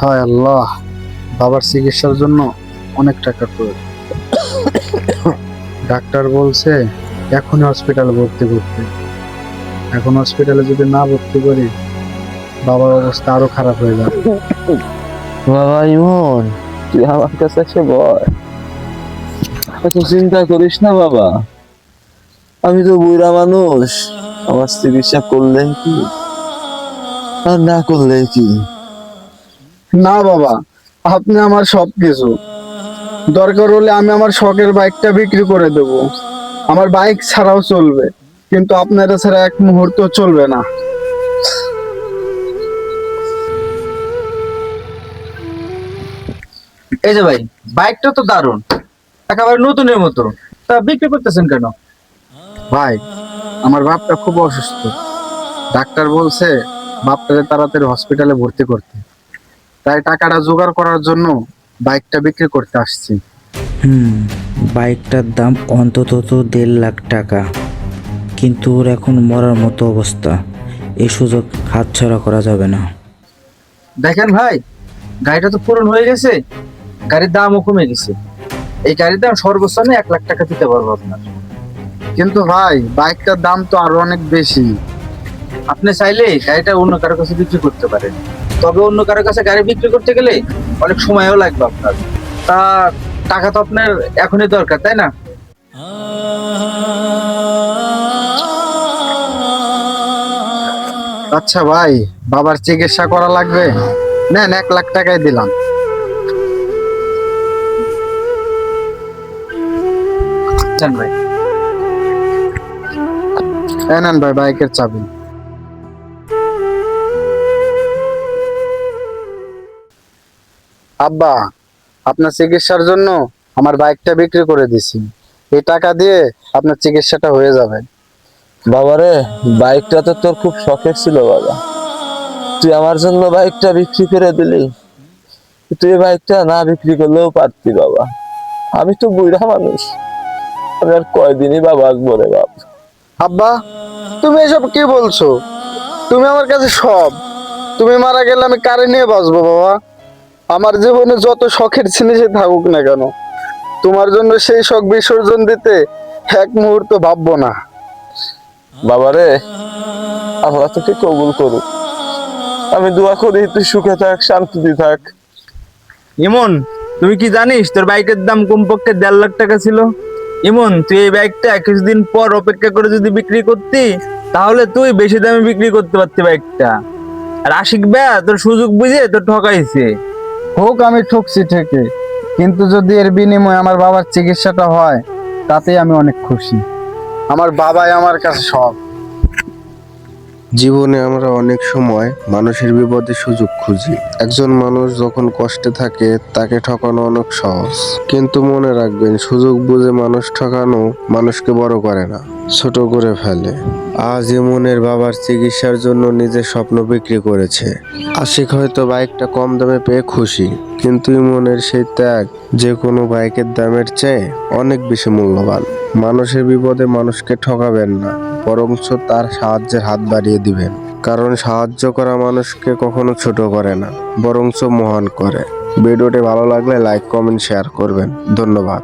হায় আল্লাহ, বাবার চিকিৎসার জন্য অনেক টাকা প্রয়োজন। ডাক্তার বলছে এখন হসপিটালে ভর্তি করতে। এখন হসপিটালে যদি না ভর্তি করি, বাবার অবস্থা আরও খারাপ হয়ে যাবে। বাবা ইমন, তুই আমার কাছে এসে বল। এত চিন্তা করিস না বাবা। আমি তো বুড়া মানুষ, আমার চিকিৎসা করলে কি? আর না করলে কি? না বাবা আপনি আমার সব কিছু দরকার হলে আমি আমার শখের বাইকটা বিক্রি করে দেব। আমার বাইক ছাড়াও চলবে কিন্তু আপনারা ছাড়া এক মুহূর্ত চলবে না। এই যে ভাই বাইকটা তো দারুণ একেবারে নতুনের মতো। তা বিক্রি করতেছেন কেন? ভাই আমার বাপটা খুব অসুস্থ। ডাক্তার বলছে বাপটাকে তাড়াতাড়ি হসপিটালে ভর্তি করতে। তাই টাকাটা জোগাড় করার জন্য বাইকটা বিক্রি করতে আসছি। হুম বাইকটার দাম অন্তত তো দেড় লাখ টাকা। কিন্তু ওর এখন মরার মতো অবস্থা। এই সুযোগ হাতছাড়া করা যাবে না। দেখেন ভাই গাড়িটা তো পূরণ হয়ে গেছে। গাড়ির দামও কমে গেছে। এই গাড়ির দাম সর্বোচ্চ আমি এক লাখ টাকা দিতে পারব আপনার। কিন্তু ভাই বাইকটার দাম তো আরও অনেক বেশি। আপনি চাইলে গাড়িটা অন্য কারও কাছে বিক্রি করতে পারেন। তবে অন্য কারও কাছে গাড়ি বিক্রি করতে গেলে অনেক সময়ও লাগবে আপনার। তা টাকা তো আপনার এখনই দরকার, তাই না? আচ্ছা ভাই, বাবার চিকিৎসা করা লাগবে? নেন, এক লাখ টাকাই দিলাম। ভাই। ভাই, বাইকের চাবি। আব্বা আপনার চিকিৎসার জন্য আমার বাইকটা বিক্রি করে দিছি। এই টাকা দিয়ে আপনার চিকিৎসাটা হয়ে যাবে। বাবারে বাইকটা তো তোর খুব শখের ছিল বাবা। তুই আমার জন্য বাইকটা বিক্রি করে দিলি। তুই বাইকটা না বিক্রি করলেও পারতি বাবা। আমি তো বুড়া মানুষ। আমি আর কয়দিনই বাবা আসব রে বাবা আব্বা তুমি এসব কি বলছো? তুমি আমার কাছে সব। তুমি মারা গেলে আমি কারে নিয়ে বাঁচবো বাবা? আমার জীবনে যত শখের জিনিসই থাকুক না কেন, তোমার জন্য সেই শখ বিসর্জন দিতে এক মুহূর্ত ভাববো না। বাবারে, আল্লাহ তোকে কবুল করুক। আমি দোয়া করি, তুই সুখে থাক, শান্তিতে থাক। ইমন, তুমি কি জানিস, তোর বাইকের দাম কমপক্ষে দেড় লাখ টাকা ছিল? ইমন, তুই এই বাইকটা কিছুদিন পর অপেক্ষা করে যদি বিক্রি করতি, তাহলে তুই বেশি দামে বিক্রি করতে পারতি বাইকটা। আর আশিক ব্যা তোর সুযোগ বুঝে তোর ঠকাইছে। হোক আমি ঠকছি ঠেকে কিন্তু যদি এর বিনিময়ে আমার বাবার চিকিৎসাটা হয়, তাতেই আমি অনেক খুশি। আমার বাবাই আমার কাছে সব। জীবনে আমরা অনেক সময় মানুষের বিপদে সুযোগ খুঁজি। একজন মানুষ যখন কষ্টে থাকে, তাকে ঠকানো অনেক সহজ। কিন্তু মনে রাখবেন, সুযোগ বুঝে মানুষ ঠকানো মানুষকে বড় করে না। ছোট করে ফেলে। আজ ইমনের বাবার চিকিৎসার জন্য নিজের স্বপ্ন বিক্রি করেছে। আশিক হয়তো বাইকটা কম দামে পেয়ে খুশি, কিন্তু ইমনের সেই ত্যাগ, যে কোনো বাইকের দামের চেয়ে অনেক বেশি মূল্যবান। মানুষের বিপদে মানুষকে ঠকাবেন না, বরঞ্চ তার সাহায্যের হাত বাড়িয়ে দিবেন। কারণ সাহায্য করা মানুষকে কখনো ছোট করে না, বরঞ্চ মহান করে। ভিডিওটি ভালো লাগলে লাইক, কমেন্ট, শেয়ার করবেন। ধন্যবাদ।